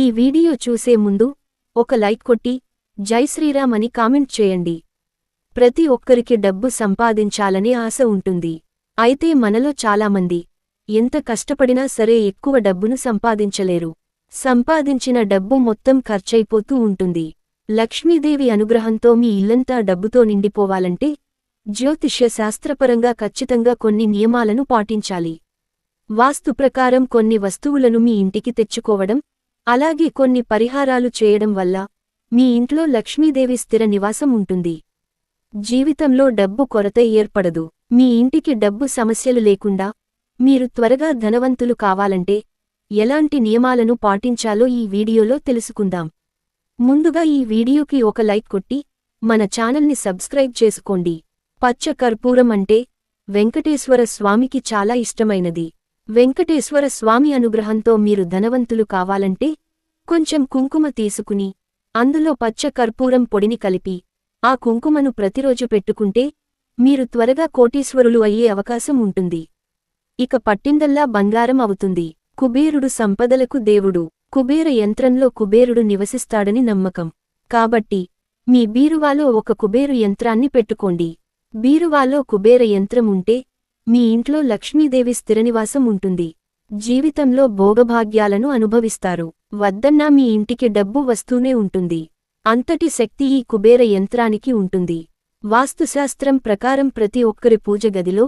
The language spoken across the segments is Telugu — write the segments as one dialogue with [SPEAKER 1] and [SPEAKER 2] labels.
[SPEAKER 1] ఈ వీడియో చూసే ముందు ఒక లైక్ కొట్టి జై శ్రీరామ్ అని కామెంట్ చేయండి. ప్రతి ఒక్కరికి డబ్బు సంపాదించాలనే ఆశ ఉంటుంది. అయితే మనలో చాలామంది ఎంత కష్టపడినా సరే ఎక్కువ డబ్బును సంపాదించలేరు. సంపాదించిన డబ్బు మొత్తం ఖర్చయిపోతూ ఉంటుంది. లక్ష్మీదేవి అనుగ్రహంతో మీ ఇల్లంతా డబ్బుతో నిండిపోవాలంటే జ్యోతిష్య శాస్త్రపరంగా ఖచ్చితంగా కొన్ని నియమాలను పాటించాలి. వాస్తు ప్రకారం కొన్ని వస్తువులను మీ ఇంటికి తెచ్చుకోవడం అలాగే కొన్ని పరిహారాలు చేయడం వల్ల మీ ఇంట్లో లక్ష్మీదేవి స్థిర నివాసం ఉంటుంది. జీవితంలో డబ్బు కొరత ఏర్పడదు. మీ ఇంటికి డబ్బు సమస్యలు లేకుండా మీరు త్వరగా ధనవంతులు కావాలంటే ఎలాంటి నియమాలను పాటించాలో ఈ వీడియోలో తెలుసుకుందాం. ముందుగా ఈ వీడియోకి ఒక లైక్ కొట్టి మన ఛానల్ని సబ్స్క్రైబ్ చేసుకోండి. పచ్చ కర్పూరం అంటే వెంకటేశ్వర స్వామికి చాలా ఇష్టమైనది. వెంకటేశ్వర స్వామి అనుగ్రహంతో మీరు ధనవంతులు కావాలంటే కొంచెం కుంకుమ తీసుకుని అందులో పచ్చ కర్పూరం పొడిని కలిపి ఆ కుంకుమను ప్రతిరోజు పెట్టుకుంటే మీరు త్వరగా కోటీశ్వరులు అయ్యే అవకాశం ఉంటుంది. ఇక పట్టిందల్లా బంగారం అవుతుంది. కుబేరుడు సంపదలకు దేవుడు. కుబేర యంత్రంలో కుబేరుడు నివసిస్తాడని నమ్మకం. కాబట్టి మీ బీరువాలో ఒక కుబేరు యంత్రాన్ని పెట్టుకోండి. బీరువాలో కుబేర యంత్రం ఉంటే మీ ఇంట్లో లక్ష్మీదేవి స్థిరనివాసం ఉంటుంది. జీవితంలో భోగభాగ్యాలను అనుభవిస్తారు. వద్దన్నా మీ ఇంటికి డబ్బు వస్తూనే ఉంటుంది. అంతటి శక్తి ఈ కుబేర యంత్రానికి ఉంటుంది. వాస్తుశాస్త్రం ప్రకారం ప్రతి ఒక్కరి పూజ గదిలో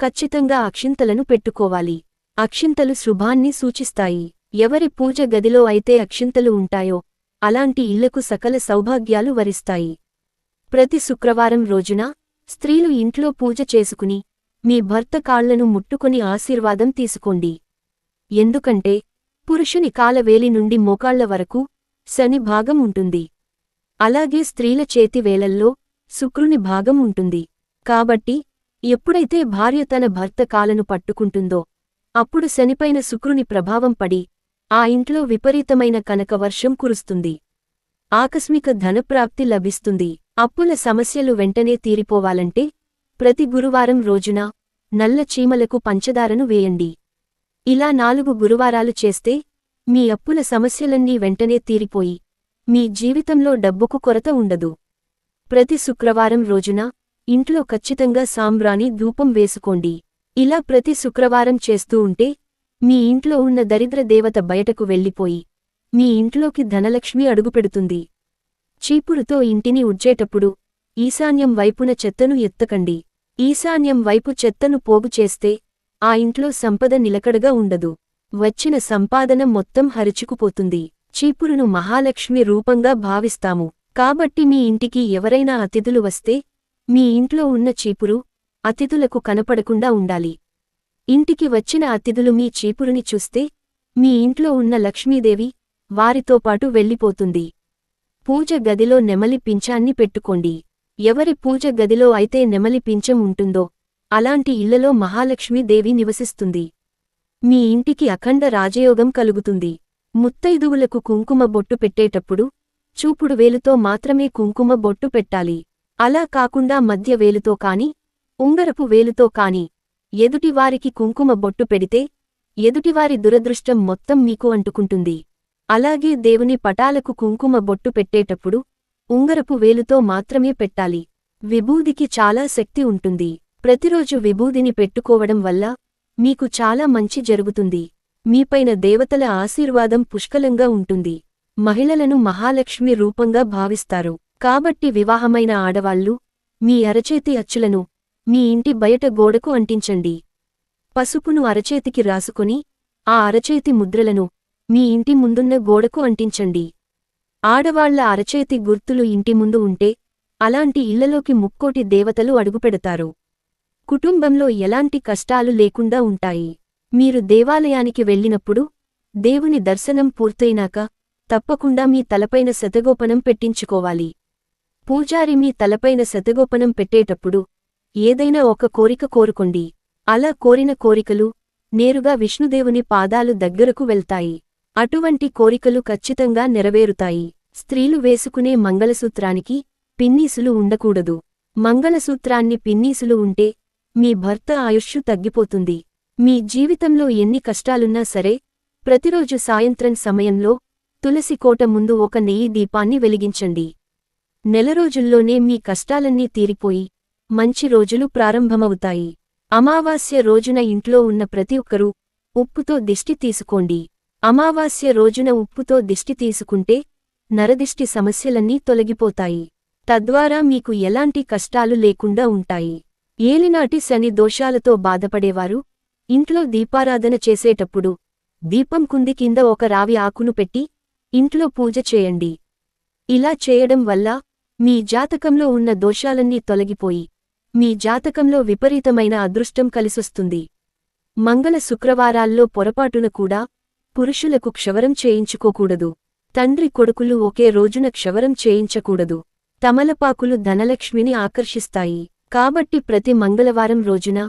[SPEAKER 1] ఖచ్చితంగా అక్షింతలను పెట్టుకోవాలి. అక్షింతలు శుభాన్ని సూచిస్తాయి. ఎవరి పూజ గదిలో అయితే అక్షింతలు ఉంటాయో అలాంటి ఇళ్ళకు సకల సౌభాగ్యాలు వరిస్తాయి. ప్రతి శుక్రవారం రోజున స్త్రీలు ఇంట్లో పూజ చేసుకుని మీ భర్త కాళ్ళను ముట్టుకొని ఆశీర్వాదం తీసుకోండి. ఎందుకంటే పురుషుని కాలవేలి నుండి మోకాళ్ళ వరకు శని భాగం ఉంటుంది. అలాగే స్త్రీల చేతి వేలల్లో శుక్రుని భాగం ఉంటుంది. కాబట్టి ఎప్పుడైతే భార్య తన భర్త కాలను పట్టుకుంటుందో అప్పుడు శనిపైన శుక్రుని ప్రభావం పడి ఆ ఇంట్లో విపరీతమైన కనకవర్షం కురుస్తుంది. ఆకస్మిక ధనప్రాప్తి లభిస్తుంది. అప్పుల సమస్యలు వెంటనే తీరిపోవాలంటే ప్రతి గురువారం రోజున నల్ల చీమలకు పంచదారను వేయండి. ఇలా నాలుగు గురువారాలు చేస్తే మీ అప్పుల సమస్యలన్నీ వెంటనే తీరిపోయి మీ జీవితంలో డబ్బుకు కొరత ఉండదు. ప్రతి శుక్రవారం రోజున ఇంట్లో ఖచ్చితంగా సాంబ్రాణి ధూపం వేసుకోండి. ఇలా ప్రతి శుక్రవారం చేస్తూ ఉంటే మీ ఇంట్లో ఉన్న దరిద్ర దేవత బయటకు వెళ్ళిపోయి మీ ఇంట్లోకి ధనలక్ష్మి అడుగుపెడుతుంది. చీపురుతో ఇంటిని ఉజ్జేటప్పుడు ఈశాన్యం వైపున చెత్తను ఎత్తకండి. ఈశాన్యం వైపు చెత్తను పోగు చేస్తే ఆ ఇంట్లో సంపద నిలకడగా ఉండదు. వచ్చిన సంపాదన మొత్తం హరిచుకుపోతుంది. చీపురును మహాలక్ష్మి రూపంగా భావిస్తాము. కాబట్టి మీ ఇంటికి ఎవరైనా అతిథులు వస్తే మీ ఇంట్లో ఉన్న చీపురు అతిథులకు కనపడకుండా ఉండాలి. ఇంటికి వచ్చిన అతిథులు మీ చీపురుని చూస్తే మీ ఇంట్లో ఉన్న లక్ష్మీదేవి వారితో పాటు వెళ్ళిపోతుంది. పూజ గదిలో నెమలి పింఛాన్ని పెట్టుకోండి. ఎవరి పూజ గదిలో అయితే నెమలి పింఛం ఉంటుందో అలాంటి ఇళ్ళలో మహాలక్ష్మీదేవి నివసిస్తుంది. మీ ఇంటికి అఖండ రాజయోగం కలుగుతుంది. ముత్తైదువులకు కుంకుమ బొట్టు పెట్టేటప్పుడు చూపుడు వేలుతో మాత్రమే కుంకుమ బొట్టు పెట్టాలి. అలా కాకుండా మధ్య వేలుతో కాని ఉంగరపు వేలుతో కాని ఎదుటివారికి కుంకుమ బొట్టు పెడితే ఎదుటివారి దురదృష్టం మొత్తం మీకు అంటుకుంటుంది. అలాగే దేవుని పటాలకు కుంకుమ బొట్టు పెట్టేటప్పుడు ఉంగరపు వేలుతో మాత్రమే పెట్టాలి. విభూదికి చాలా శక్తి ఉంటుంది. ప్రతిరోజు విభూదిని పెట్టుకోవడం వల్ల మీకు చాలా మంచి జరుగుతుంది. మీపైన దేవతల ఆశీర్వాదం పుష్కలంగా ఉంటుంది. మహిళలను మహాలక్ష్మి రూపంగా భావిస్తారు. కాబట్టి వివాహమైన ఆడవాళ్ళు మీ అరచేతి అచ్చులను మీ ఇంటి బయట గోడకు అంటించండి. పసుపును అరచేతికి రాసుకొని ఆ అరచేతి ముద్రలను మీ ఇంటి ముందున్న గోడకు అంటించండి. ఆడవాళ్ళ అరచేతి గుర్తులు ఇంటి ముందు ఉంటే అలాంటి ఇళ్ళలోకి ముక్కోటి దేవతలు అడుగుపెడతారు. కుటుంబంలో ఎలాంటి కష్టాలు లేకుండా ఉంటాయి. మీరు దేవాలయానికి వెళ్ళినప్పుడు దేవుని దర్శనం పూర్తయినాక తప్పకుండా మీ తలపైన శతగోపనం పెట్టించుకోవాలి. పూజారి మీ తలపైన శతగోపనం పెట్టేటప్పుడు ఏదైనా ఒక కోరిక కోరుకోండి. అలా కోరిన కోరికలు నేరుగా విష్ణుదేవుని పాదాలు దగ్గరకు వెళ్తాయి. అటువంటి కోరికలు ఖచ్చితంగా నెరవేరుతాయి. స్త్రీలు వేసుకునే మంగళసూత్రానికి పిన్నీసులు ఉండకూడదు. మంగళసూత్రాన్ని పిన్నీసులు ఉంటే మీ భర్త ఆయుష్షు తగ్గిపోతుంది. మీ జీవితంలో ఎన్ని కష్టాలున్నా సరే ప్రతిరోజు సాయంత్రం సమయంలో తులసి కోట ముందు ఒక నెయ్యి దీపాన్ని వెలిగించండి. నెల రోజుల్లోనే మీ కష్టాలన్నీ తీరిపోయి మంచి రోజులు ప్రారంభమవుతాయి. అమావాస్య రోజున ఇంట్లో ఉన్న ప్రతి ఒక్కరూ ఉప్పుతో దిష్టి తీసుకోండి. అమావాస్య రోజున ఉప్పుతో దిష్టి తీసుకుంటే నరదిష్టి సమస్యలన్నీ తొలగిపోతాయి. తద్వారా మీకు ఎలాంటి కష్టాలు లేకుండా ఉంటాయి. ఏలినాటి శని దోషాలతో బాధపడేవారు. ఇంట్లో దీపారాధన చేసేటప్పుడు దీపం కుంది కింద ఒక రావి ఆకును పెట్టి ఇంట్లో పూజ చేయండి. ఇలా చేయడం వల్ల మీ జాతకంలో ఉన్న దోషాలన్నీ తొలగిపోయి మీ జాతకంలో విపరీతమైన అదృష్టం కలిసొస్తుంది. మంగళ శుక్రవారాల్లో పొరపాటున కూడా పురుషులకు క్షవరం చేయించుకోకూడదు. తండ్రి కొడుకులు ఒకే రోజున క్షవరం చేయించకూడదు. తమలపాకులు ధనలక్ష్మిని ఆకర్షిస్తాయి. కాబట్టి ప్రతి మంగళవారం రోజున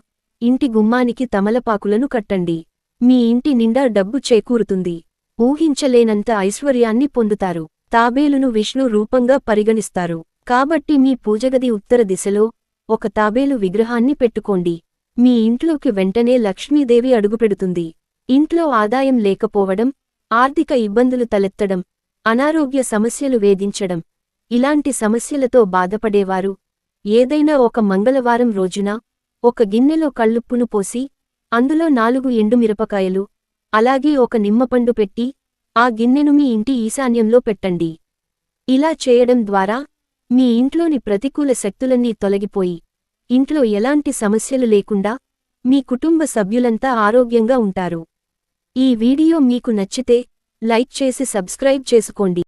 [SPEAKER 1] ఇంటి గుమ్మానికి తమలపాకులను కట్టండి. మీ ఇంటి నిండా డబ్బు చేకూరుతుంది. ఊహించలేనంత ఐశ్వర్యాన్ని పొందుతారు. తాబేలును విష్ణు రూపంగా పరిగణిస్తారు. కాబట్టి మీ పూజగది ఉత్తర దిశలో ఒక తాబేలు విగ్రహాన్ని పెట్టుకోండి. మీ ఇంట్లోకి వెంటనే లక్ష్మీదేవి అడుగుపెడుతుంది. ఇంట్లో ఆదాయం లేకపోవడం ఆర్థిక ఇబ్బందులు తలెత్తడం అనారోగ్య సమస్యలు వేధించడం ఇలాంటి సమస్యలతో బాధపడేవారు ఏదైనా ఒక మంగళవారం రోజున ఒక గిన్నెలో కళ్ళుప్పును పోసి అందులో నాలుగు ఎండుమిరపకాయలు అలాగే ఒక నిమ్మపండు పెట్టి ఆ గిన్నెను మీ ఇంటి ఈశాన్యంలో పెట్టండి. ఇలా చేయడం ద్వారా మీ ఇంట్లోని ప్రతికూల శక్తులన్నీ తొలగిపోయి ఇంట్లో ఎలాంటి సమస్యలు లేకుండా మీ కుటుంబ సభ్యులంతా ఆరోగ్యంగా ఉంటారు. ఈ వీడియో మీకు నచ్చితే లైక్ చేసి సబ్స్క్రైబ్ చేసుకోండి.